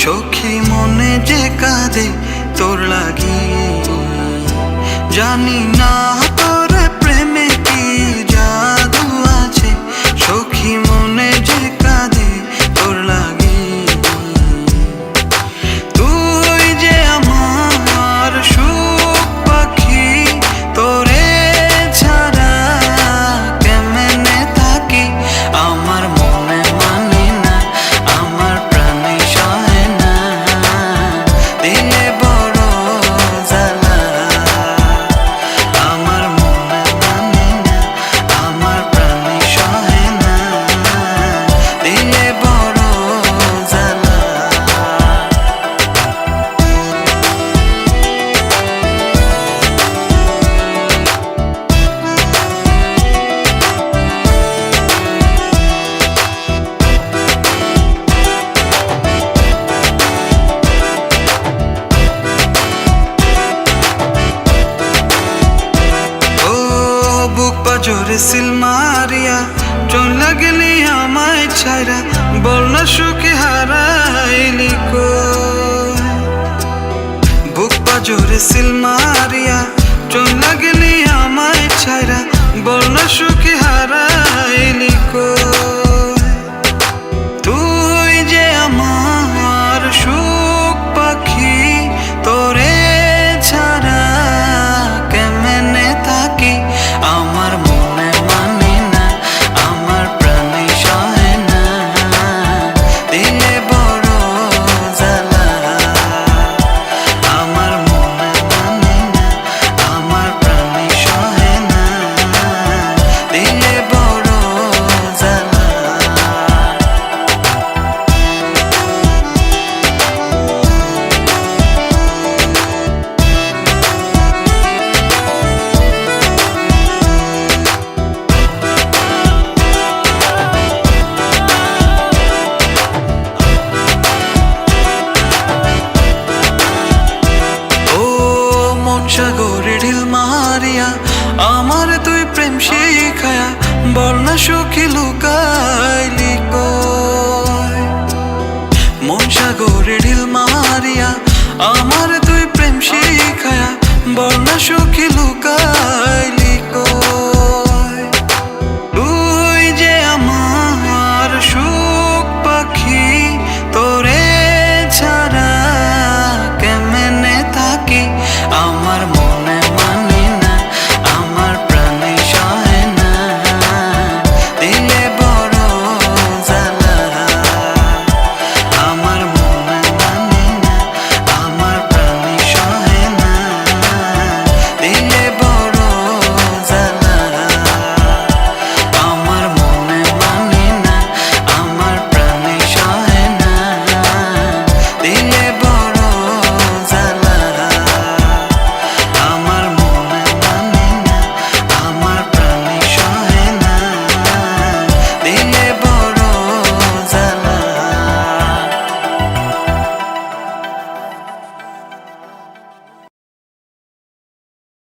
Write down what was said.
সখী মনে যে কাঁদে তোর লাগি জানি না পাজরে সিল মারিয়া চোন লাগলি আমায় ছাইরা, বল না সুখে হারাইলি কো বুক পাজরে সিল মারিয়া আমার তুই প্রেম শিখায়া না সখী লুকাইলি কই মন সাগরে ঢিল মারিয়া, আমার তুই প্রেম শিখায়া না সখী লুকাই